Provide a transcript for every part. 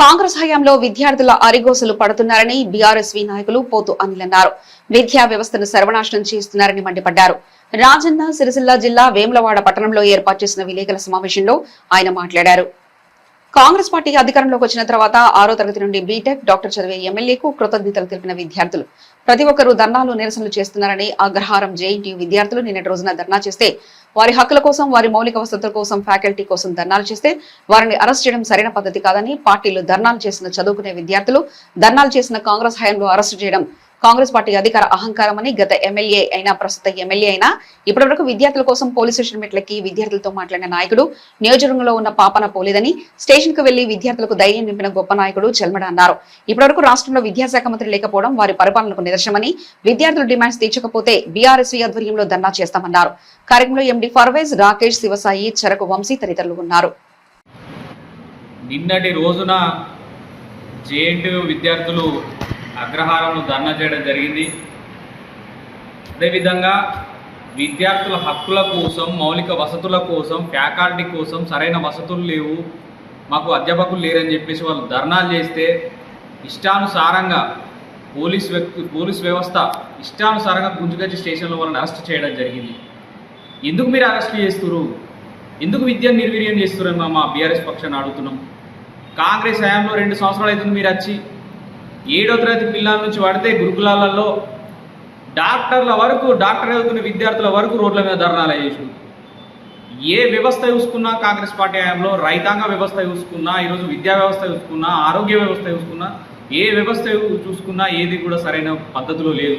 కాంగ్రెస్ హయాంలో విద్యార్థుల అరిగోసలు పడుతున్నారని బీఆర్ఎస్వీ నాయకులు పోతు అనిల్ అన్నారు విద్యా వ్యవస్థను సర్వనాశనం చేస్తున్నారని మండిపడ్డారు. రాజన్న సిరిసిల్ల జిల్లా వేములవాడ పట్టణంలో ఏర్పాటు చేసిన విలేకరుల సమావేశంలో ఆయన మాట్లాడారు. కాంగ్రెస్ పార్టీ అధికారంలోకి వచ్చిన తర్వాత ఆరో తరగతి నుండి బీటెక్ డాక్టర్ చదివే ఎమ్మెల్యేకు కృతజ్ఞతలు తెలిపిన విద్యార్థులు. ప్రతి ఒక్కరూ ధర్నాలు నిరసనలు చేస్తున్నారని అగ్రహారం జేఎన్టీ విద్యార్థులు నిన్నటి రోజున ధర్నా చేస్తే వారి హక్కుల కోసం వారి మౌలిక వసతుల కోసం ఫ్యాకల్టీ కోసం ధర్నాలు చేస్తే వారిని అరెస్ట్ చేయడం సరైన పద్ధతి కాదని పార్టీలు ధర్నాలు చేసిన చదువుకునే విద్యార్థులు ధర్నాలు చేసిన కాంగ్రెస్ హయాంలో అరెస్టు చేయడం కాంగ్రెస్ పార్టీ అధికార అహంకారమని గత ఎమ్మెల్యే అయినా ప్రస్తుత ఎమ్మెల్యే అయినా ఇప్పటివరకు విద్యార్థుల కోసం పోలీస్ స్టేషన్ మెట్లకి విద్యార్థులతో మాట్లాడిన నాయకుడు నియోజకవర్గంలో ఉన్న పాపన పోలేదని స్టేషన్కు వెళ్ళి విద్యార్థులకు ధైర్యం నింపిన గొప్ప నాయకుడు చెల్మడ అన్నారు. ఇప్పటివరకు రాష్ట్రంలో విద్యాశాఖ మంత్రి లేకపోవడం వారి పరిపాలనకు నిదర్శనమని విద్యార్థులు డిమాండ్స్ తీర్చకపోతే బీఆర్ఎస్ ఆధ్వర్యంలో ధర్నా చేస్తామన్నారు. కార్యక్రమంలో ఎండి ఫర్వేజ్ రాకేష్ శివసాయి చెరకు వంశీ తదితరులు ఉన్నారు. నిన్నటి రోజున జేఎన్టీయూ విద్యార్థులు అగ్రహారంలో ధర్నా చేయడం జరిగింది. అదేవిధంగా విద్యార్థుల హక్కుల కోసం మౌలిక వసతుల కోసం ఫ్యాకల్టీ కోసం సరైన వసతులు లేవు. మాకు అధ్యాపకులు లేరని చెప్పేసి వాళ్ళు ధర్నాలు చేస్తే ఇష్టానుసారంగా పోలీస్ వ్యక్తి పోలీస్ వ్యవస్థ ఇష్టానుసారంగా గుంజుగచ్చి స్టేషన్లో వాళ్ళని అరెస్ట్ చేయడం జరిగింది. ఎందుకు మీరు అరెస్ట్ చేస్తున్నారు ఎందుకు విద్యను నిర్వీర్యం చేస్తున్నారని మా- మా బీఆర్ఎస్ పక్షాన్ని అడుగుతున్నాం. కాంగ్రెస్ హయాంలో రెండు సంవత్సరాలు అవుతుంది మీరు వచ్చి. ఏడో తరగతి పిల్లల నుంచి పడితే గురుకులాలలో డాక్టర్ల వరకు డాక్టర్ చదువుతున్న విద్యార్థుల వరకు రోడ్ల మీద ధర్నాలు చేసి ఏ వ్యవస్థ చూసుకున్నా కాంగ్రెస్ పార్టీ హయాంలో రైతాంగ వ్యవస్థ చూసుకున్నా ఈరోజు విద్యా వ్యవస్థ చూసుకున్నా ఆరోగ్య వ్యవస్థ చూసుకున్నా ఏ వ్యవస్థ చూసుకున్నా ఏది కూడా సరైన పద్ధతిలో లేదు.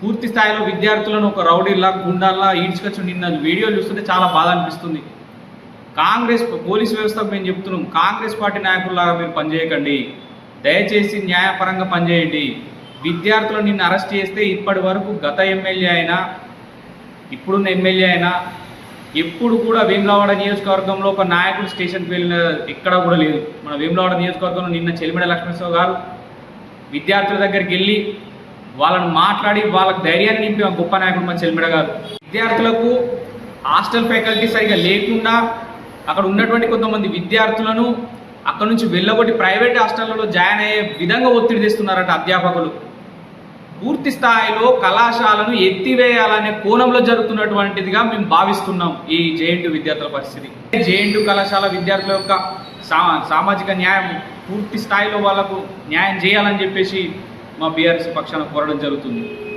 పూర్తి స్థాయిలో విద్యార్థులను ఒక రౌడీలా గుండాల్లా ఈడ్చుకొచ్చి నిన్న వీడియో చూస్తుంటే చాలా బాధ అనిపిస్తుంది. కాంగ్రెస్ పోలీస్ వ్యవస్థకు మేము చెప్తున్నాం కాంగ్రెస్ పార్టీ నాయకుల్లాగా మీరు పనిచేయకండి. దయచేసి న్యాయపరంగా పనిచేయండి. విద్యార్థులు నిన్ను అరెస్ట్ చేస్తే ఇప్పటి వరకు గత ఎమ్మెల్యే అయినా ఇప్పుడున్న ఎమ్మెల్యే అయినా ఎప్పుడు కూడా వేములవాడ నియోజకవర్గంలో ఒక నాయకుడు స్టేషన్కి వెళ్ళిన ఎక్కడ కూడా లేదు. మన వేములవాడ నియోజకవర్గంలో నిన్న చెలిమిడ లక్ష్మణరావు గారు విద్యార్థుల దగ్గరికి వెళ్ళి వాళ్ళని మాట్లాడి వాళ్ళకి ధైర్యాన్ని నింపి ఒక గొప్ప నాయకుడు మన చెలిమిడ గారు. విద్యార్థులకు హాస్టల్ ఫ్యాకల్టీ సరిగా లేకుండా అక్కడ ఉన్నటువంటి కొంతమంది విద్యార్థులను అక్కడ నుంచి వెళ్ళగొట్టి ప్రైవేట్ హాస్టళ్ళలో జాయిన్ అయ్యే విధంగా ఒత్తిడి తెస్తున్నారట అధ్యాపకులు. పూర్తి స్థాయిలో కళాశాలను ఎత్తివేయాలనే కోణంలో జరుగుతున్నటువంటిదిగా మేము భావిస్తున్నాం ఈ జేఎన్టీ విద్యార్థుల పరిస్థితి. జేఎన్టీ కళాశాల విద్యార్థుల యొక్క సా సామాజిక న్యాయం పూర్తి స్థాయిలో వాళ్ళకు న్యాయం చేయాలని చెప్పేసి మా బీఆర్ఎస్ పక్షాన కోరడం జరుగుతుంది.